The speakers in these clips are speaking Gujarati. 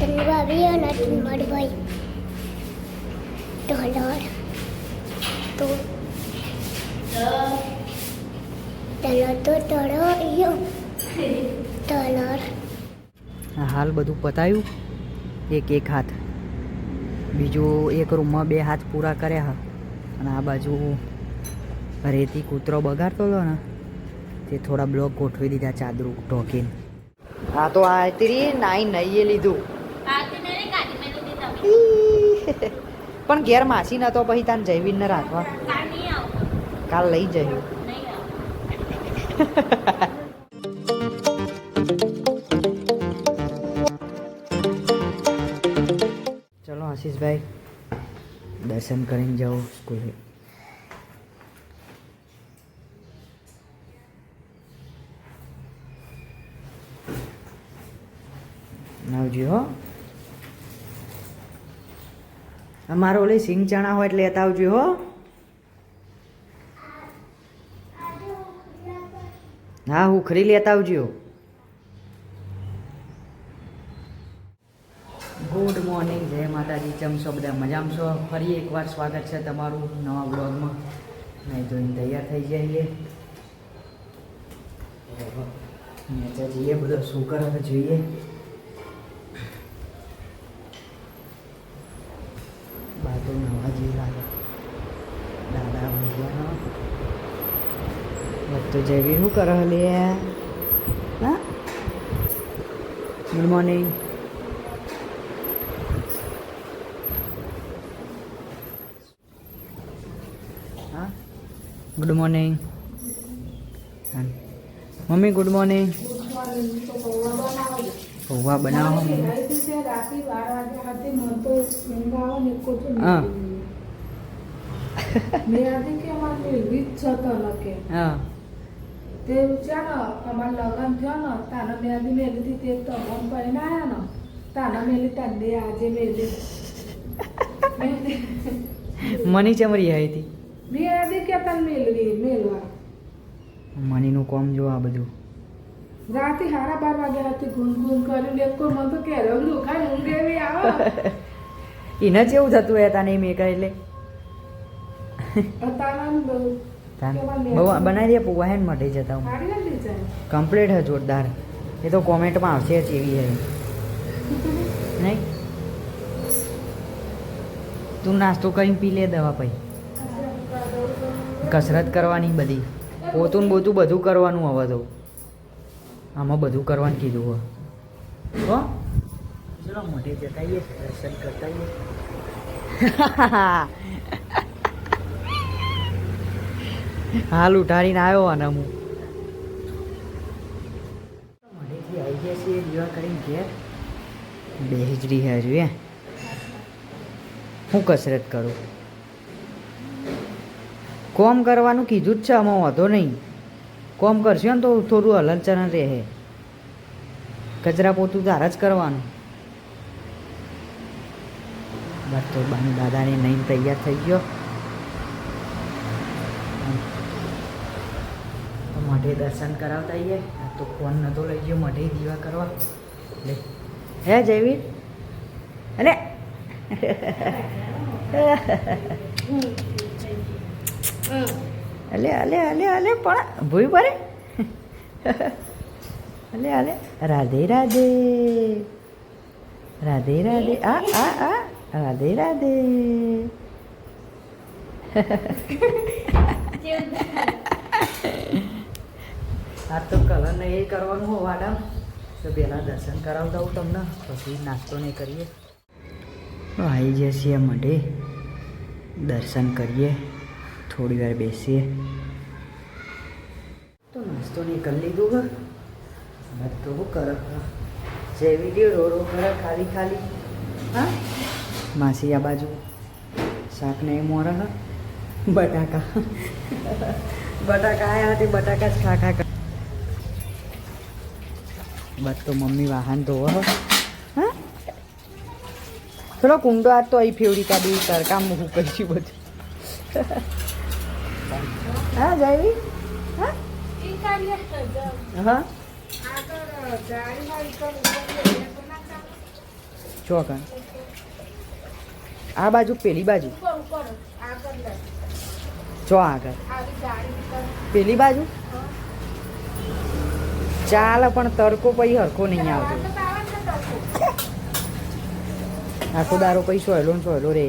ભાભી અને tumba ભાઈ ડોલર તો dolor તો યો dolor હાલ બધું પતાયું. એક એક હાથ. બીજું એક રૂમમાં બે હાથ પૂરા કર્યા હા. અને આ બાજુ રેતી કૂતરો બગાડતો હતો ને તે થોડા બ્લોક ગોઠવી દીધા ચાદરું ઢોકીને. હા તો આ તેરી નાઈ નહીએ લીધું. પણ ઘેર માસી નતો પછી તાન જયવીનને રાખવા. કાલ લઈ જયું ચલો આશીષભાઈ, દર્શન કરીને જાઓ સ્કૂલે. આવજો હો. અમારો ઓલી સિંગ ચણા હોય એટલે લેતા આવજો હો. હા હું ખરી લેતા આવજો. ગુડ મોર્નિંગ જય માતાજી ચમશો બધા? મજામાં છો? ફરી એકવાર સ્વાગત છે તમારું નવા બ્લોગમાં નહીં જોઈને તૈયાર થઈ જઈએ નીચે જઈએ બધો શું કરે જોઈએ બાજુ નવા જેવું લાગે દાદા ભૈયાનો બધું જેવી શું કરે લે હા? ગુડ મોર્નિંગ હા? Good morning mummy good morning પૌવા બનાવો. હા. હા. તે છે ને તમારા લગ્ન થયો ને તાના મેલી હતી તે તો ફોન કરીને આયા ને. તાના મેલી તાને આજે મેલી મની ચમરી આવી હતી. મેદી કે તને મેલવી મેલવા? મનીનું કોમ જો આ બધું. રાતે સાડા બાર વાગ્યા હતી ગુન ગુન કર્યું લેકો મને તો કે રગડું ખાઈ ઊંઘ એવી આવે. એને જ એવું થતું હોય તાને મેં કહે એટલે. તાના બહુ બનાવી દે પૌવા હેન મટી જતા હું. કમ્પ્લીટ હે જોરદાર. એ તો કોમેન્ટમાં આવશે જ એવી હે. નહીં? તું નાસ્તો કરીને પી લે દવા પછી. કસરત કરવાની બધી. પોતું ને બોતું બધું કરવાનું હવે તો. આમાં બધું કરવાનું કીધું હવે. હો? ચલો મોઢે જતાઈએ દર્શન કરતા હાલ ઉઠાડીને આવ્યો અને હું. મોઢેથી આવી ગયા છીએ દીવા કરીને ઘેર. બેહજરી હે જોઈએ હું. કસરત કરું? કોમ કરવાનું કીધું જ છે આમાં વાંધો નહીં. કોમ કરશો ને તો થોડું હલનચલન રહે. કચરા પોતું તારા જ કરવાનું. બસ તો બાની દાદાને નહીં તૈયાર થઈ ગયો તો મઢે દર્શન કરાવતા આવીએ. આ તો ફોન નતો લઈ ગયો, મઢે દીવા કરવા. લે. હે, જયવીર? અને અલે અલે અલે અલે, પણ ભૂઈ પડે. અલે અલે. રાધે રાધે. રાધે રાધે. આ આ આ. રાધે રાધે. આ તો કલર નહીં એ કરવાનું હો, વાડા. તો પહેલાં દર્શન કરાવતા હું તમને, પછી નાસ્તો નહીં કરીએ. આવી જઈએ મઢે દર્શન કરીએ, થોડી વાર બેસીએ. તો નાસ્તો નહીં કરી લીધું ઘર તો શું કરે જે વીડિયો રો રો કરે ખાલી ખાલી. હા? માસી આ બાજુ શાક ને એ મોર બટાકા. બટાકા આવ્યા હતી બટાકા જ ખાખા બસ તો મમ્મી વાહન ધોવો હો. થોડો કુંડો આ તો અહીં ફેવડી કાઢી, તડકા મૂકું કરીશું બધું. હા જાવી હા? હા. ચોકન આ બાજુ, પેલી બાજુ. ચો આગળ. પેલી બાજુ? ચાલે પણ તડકો પછી હરખો નહીં આવતો. આખો દારો પછી સોયલો ને સોયલો રે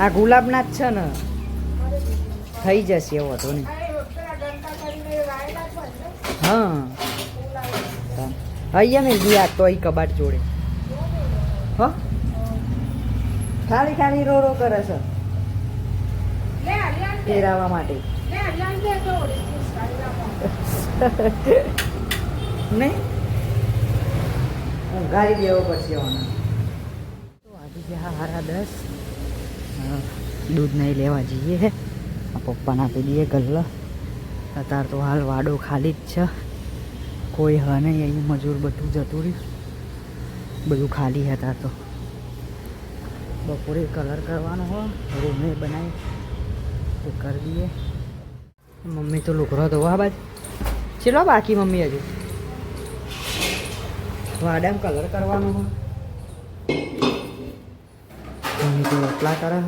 આ ગુલાબના જ છે ને. થઈ જશે એવો હતો ને. હા. અહીંયા મેં ગયા તો અહીં કબાટ જોડે. હો? ખાલી ખાલી રો રો કરે છે. ફેરાવા માટે. હારા દસ. દૂધ નહીં લેવા જઈએ. પપ્પાને આપી દઈએ ગલ્લા. અત્યારે તો હાલ વાડો ખાલી જ છે. કોઈ હ નહીં, અહીં મજૂર બધું જતું રહ્યું. બધું ખાલી હતા તો. બપોરે કલર કરવાનો હોય, રૂમે બનાવી તો કરી દઈએ. મમ્મી તો લુકરો ધોવા બાદ ચેલો બાકી મમ્મી હજુ. વાડામાં કલર કરવાનો મમ્મી તો રોટલા કરે.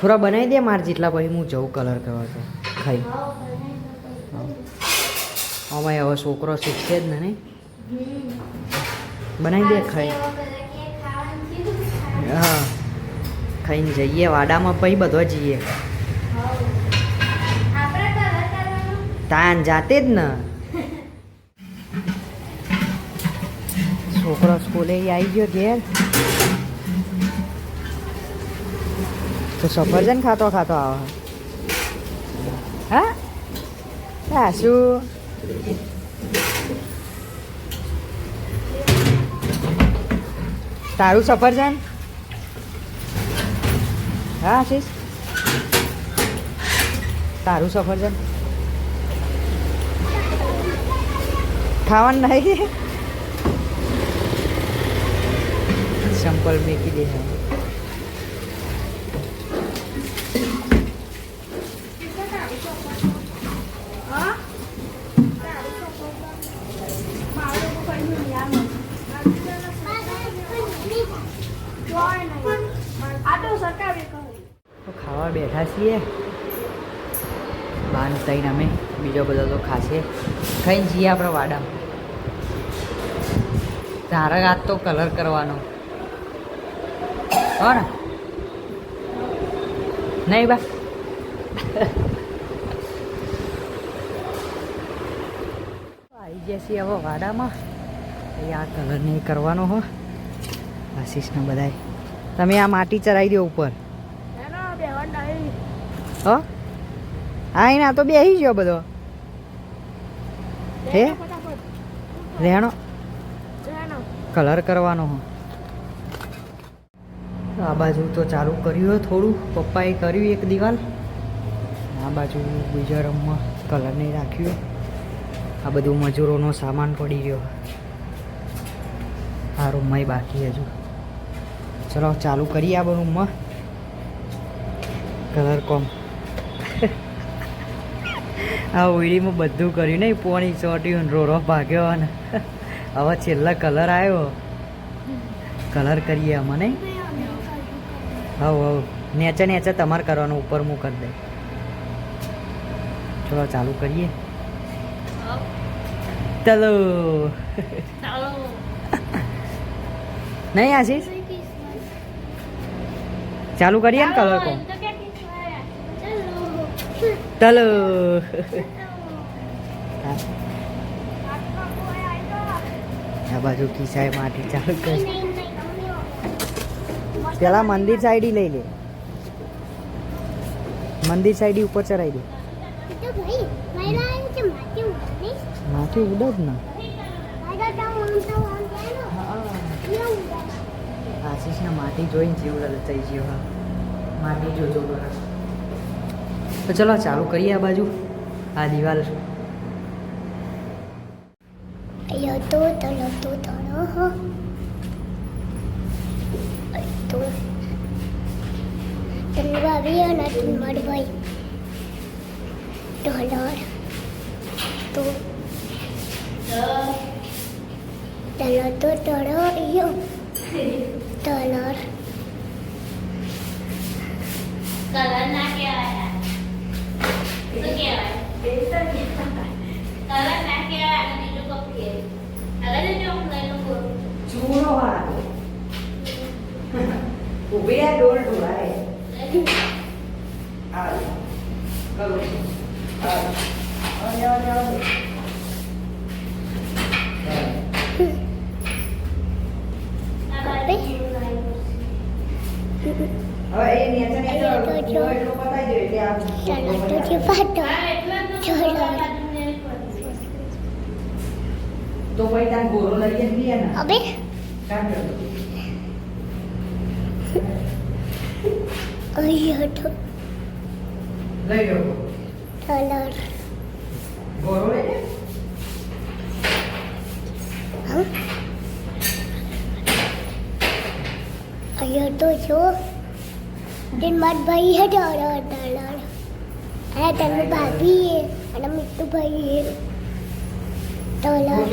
થોડા બનાવી દે માર જેટલા પછી હું જઉં કલર કરવા તો. ખાઈ. અમાય હવે છોકરો શીખશે જ નહીં? બનાવી દે ખાઈ. હા. ખાઈને જઈએ, વાડામાં પછી બધો જઈએ. તાન જાતે જ ને. છોકરો સ્કૂલે આવી ગયો ઘેર. તો સફરજન ખાતો ખાતો આવે. હા? શું તારું સફરજન? હા, આશીષ? તારું સફરજન? ખાવાનું નહીં. સંપલ મેકી દે. ખાવા બેઠા છીએ. બાન થઈને અમે. બીજો બધો તો ખાશે. ખાઈને જઈએ આપણે વાડામાં તારા હાથ તો કલર કરવાનો. હો ને. નહીં બા. આવી જશે હવે વાડામાં. આ કલર નહીં કરવાનો હો. આશીષને બધાય તમે આ માટી ચરાવી દો ઉપર. હો. હા એના તો બેસી ગયો બધો. હે? રહેણો. કલર કરવાનો હો. આ બાજુ તો ચાલુ કર્યું થોડું. પપ્પાએ કર્યું એક દિવાલ. આ બાજુ બીજા રૂમમાં કલર નહીં રાખ્યું આ બધું મજૂરોનો સામાન પડી રહ્યો આ રૂમમાંય બાકી હજુ. ચલો ચાલુ કરીએ આ રૂમમાં. કલર કોમ. આ ઓઈડીમાં બધું કર્યું નહીં, પોણી ચોટ્યું રોરો ભાગ્યો અને હવે છેલ્લા કલર આવ્યો. કલર કરીએ અમે નહીં? હવ હવ. નેચે નેચે તમારે કરવાનું, ઉપર હું કરી દઈ ચલો, ચાલુ કરીએ. ચલો. નહીં, આશીષ? ચાલુ કરીએ ને કલર કોમ ચલો. આ બાજુ કિસાય માટી ચાલુ કર. પેલા મંદિર સાઈડ લઈ લે. મંદિર સાઈડ ઉપર ચડાવી દે. માથું ઉડે જ ને. આશીષને માટી જોઈને જીવ લલચાઈ ગયો માટી જોજો બરાબર. તો ચલો ચાલુ કરીએ આ બાજુ આ દિવાલ ho. Tu. Tengah dia nak tengah baik. Dollar. Tu. તલો તો તળો યો તલર કલર ના કહેવાય શું કહેવાય કલર ના કહેવાય અને બીજું કપ કહેવાય અગર જો હું લઈ લઉં ચૂનો વાળો ઊભી આ ડોલ ઢોળાય આ કરું છું આ આવ આવ આવ આ બાજુ જીરું લાવ્યું હવે એ નેચર નેચર એટલો બતાવી દો એટલે આ તલો તો જે પાટો હા એટલે જ તો ચલો. આ બાજુ મેળ પડશે. તો ભાઈ તાર ગોરો લઈએ જ નહીં ને હવે ગોરો લે અહીંયા તો તેન માર ભાઈ હે તલર તલર અને તને ભાભી હે અને મિત્તુ ભાઈ હે તલર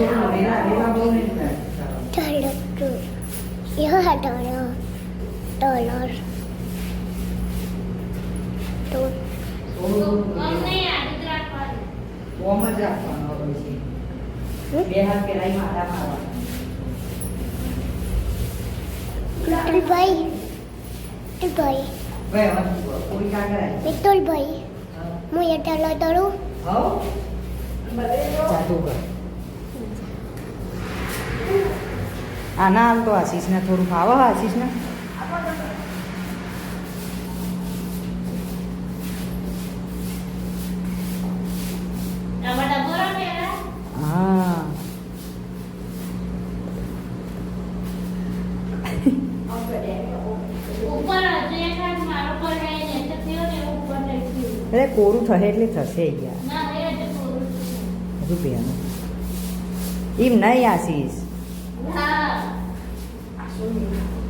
હમ? બે હાથ પેલા માથા મારવાના મિત્તુલ ભાઈ મિત્તુલ ભાઈ મિત્તુલ ભાઈ આના હાલ તો આશીષને થોડું ફાવો આશીષને. અરે કોરું થશે એટલે થશે યાર. હજુ પૂરું એમ નહીં આશીષ હા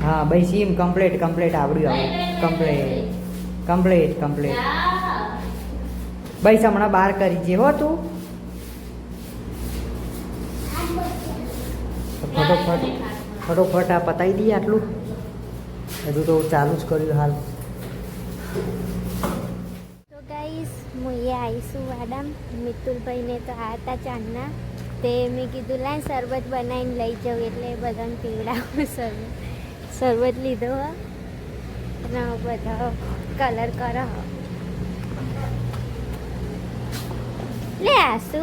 હા, ભાઈ સીમ કમ્પ્લીટ કમ્પ્લીટ આવડ્યું આવું કમ્પ્લીટ કમ્પ્લીટ કમ્પ્લીટ ભાઈ, હમણાં બહાર કરી જે હો તું. ફટોફટ ફટોફટ આ પતાવી દઈએ આટલું. હજુ તો ચાલુ જ કર્યું હાલ. તો ગાઈસ હું એ આવીશું વાડામ. મિતુલભાઈને તો આ હતા ચાંદના. તે મેં કીધું, લાય, શરબત બનાવીને લઈ જાઉં, એટલે બધાને પીવડાવું શરબત. શરબત લીધો હો અને બધો કલર કરો હો લે આસુ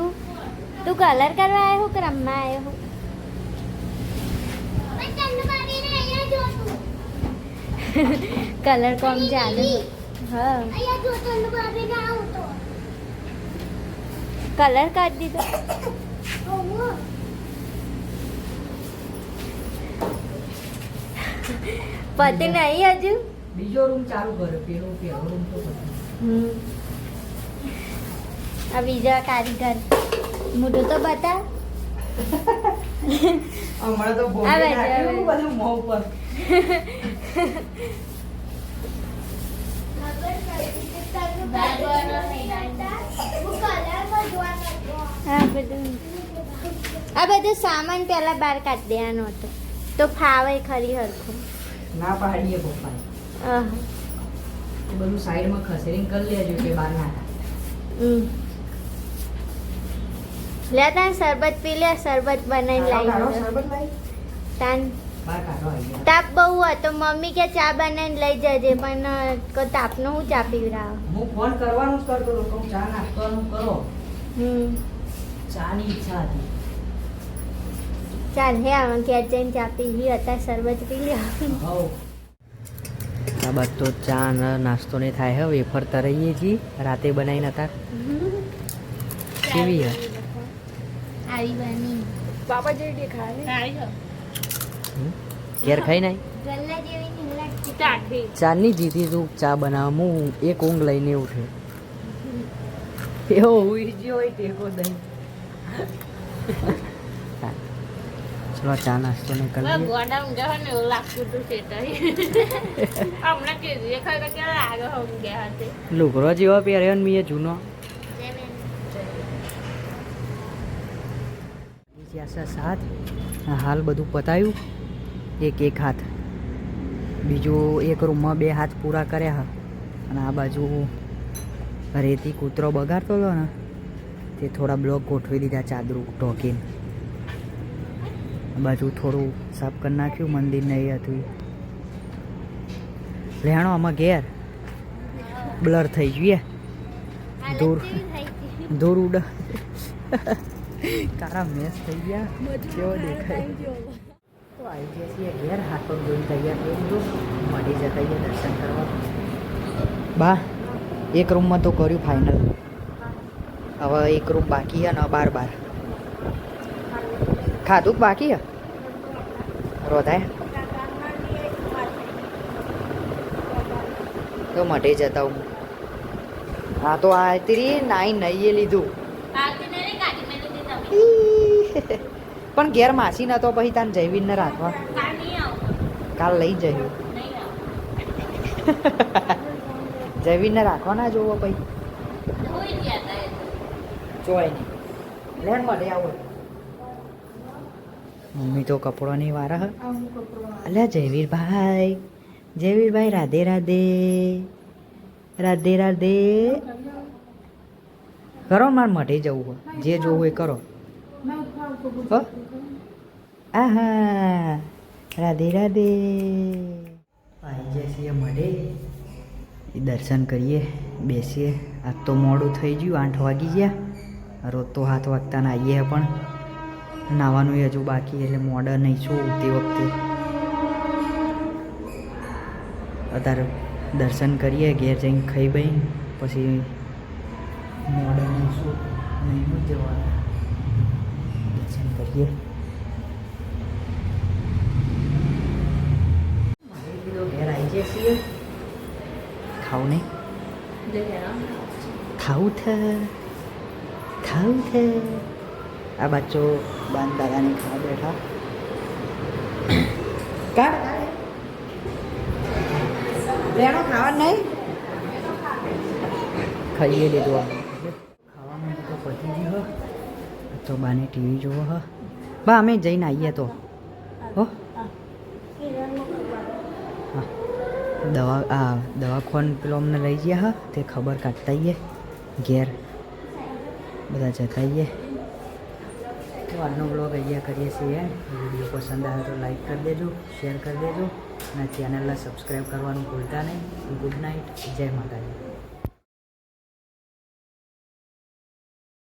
તું કલર કરવા આવ્યો કે રમવા આવ્યો કલર કોમ ચાલુ હા અહીંયા જો તને ભાભી ના આવતો કલર કરી દીધો પતિ નહીં હજુ બીજો રૂમ ચાલુ કર્યો પેલો પેલો રૂમ તો. હમ. આ બીજા કારીગર મોઢું તો બતા હમણાં તો. બધું મોં ઉપર આ બધું સામાન પેલા બહાર કાઢી દેવાનો હતો તો ફાવે ખરી હરખું. ના પાડીએ પપ્પા બધું સાઈડમાં ખસેરીને કરી લેજો કે બહાર ના. લે તાન શરબત પી લે શરબત બનાવીને લાવી શરબત લાવી. તાન. તાપ બહુ હતો મમ્મી કે ચા બનાવીને લઈ જજે પણ તાપનો હું ચા પીવડાવ? હું ફોન કરવાનું જ કરતો હતો ચા નાખવાનું કરો. હમ. ચાની ઈચ્છા હતી. ચાલ હે આમાં ઘેર જઈને ચા પીવી હતા શરબત પી લ્યો. આ બાદ તો ચા ને નાસ્તો ને થાય હવે વેફર તરાઈએ છીએ રાતે બનાવીને હતા. કેવી હે? આવી બની. બાપા જેવી દેખાય હમ? ઘેર ખાઈ નાઈ ચાની જીતી તું ચા બનાવવા હું એક ઊંઘ લઈને ઉઠે. એવો ઉઈ ગયો હોય ટેકો દઈ. ચલો ચા નાસ્તો ને કરી લઈએ. ગોડા હોય ને એવું લાગતું હતું શેઠાઈ હમણાં કીધું ખરેખર કેવા લાગે ઊંઘ્યા હતે લુગરો જેવો પહેર્યો ને મીએ જૂનો. જ્યાસા સાથ હાલ બધું પતાયું. એક એક હાથ. બીજું એક રૂમમાં બે હાથ પૂરા કર્યા અને આ બાજુ રેતી કૂતરો બગાડતો હતો ને તે થોડા બ્લોક ગોઠવી દીધા ચાદરું ઢોકીને. આ બાજુ થોડું સાફ કરી નાખ્યું મંદિર નહીં હતું. લેણો આમાં ઘેર. બ્લર થઈ ગયું દૂર. દૂર ઉડ. તારા મેસ થઈ ગયા. કેવો દેખાય. તો આવી ગયા છીએ ઘેર હાથ પગ તૈયાર થઈ ગયું. મળી જતા દર્શન કરવા. બા એક રૂમમાં તો કર્યું ફાઇનલ હવે એક રૂમ બાકી છે ને બાર બાર. ખાધું કે બાકી રોધાય? તો મઢે જતા હું. હા તો આ તેરી નાઈ નહીં લીધી. પણ ઘેર માસી નતો પછી તાન જયવીરને રાખવા. કાલ લઈ જયું જૈવીન ને રાખવા ના જોવો પછી. જોવાય નહીં. લેન મળે આવો મમ્મી તો કપડોની વારા અલ્યા જયવીરભાઈ જયવીરભાઈ રાધે રાધે રાધે રાધે. કરો મારે મઢે જવું હોય. જે જોવું એ કરો. આહા. રાધે રાધે. ભાઈ મળે એ દર્શન કરીએ બેસીએ. આજ તો મોડું થઈ ગયું આઠ વાગી ગયા. રોજ તો હાથ વાગતા ના આવીએ પણ. નાવાનું હજુ બાકી એટલે મોડા નહીં છું તે વખતે. અત્યારે દર્શન કરીએ, ઘેર જઈને ખાઈ બઈ, પછી મોડા નહીં શું નહીં જવાના. દર્શન કરીએ. ઘેર ખાવું નહીં? ખાવું છે ખાવું છે આ બચ્ચો બાન દાદાને ખાવા બેઠા. કાઢ રેણો ખાવા નહીં? ખાઈએ લીધું આ ખાવાનું તો પતી ગયું હ. તો બાને ટીવી જોવો હ. બા, અમે જઈને આવીએ તો. હો. દવા, આ દવાખાન પેલો અમને લઈ ગયા હા. તે ખબર કાઢતા આવીએ. ઘેર. બધા જતા આવીએ. તો આજનો બ્લોગ અહીંયા કરીએ છીએ. વીડિયો પસંદ આવે તો લાઈક કરી દેજો શેર કરી દેજો. અને ચેનલને સબસ્ક્રાઈબ કરવાનું ભૂલતા નહીં. ગુડ નાઇટ જય માતાજી.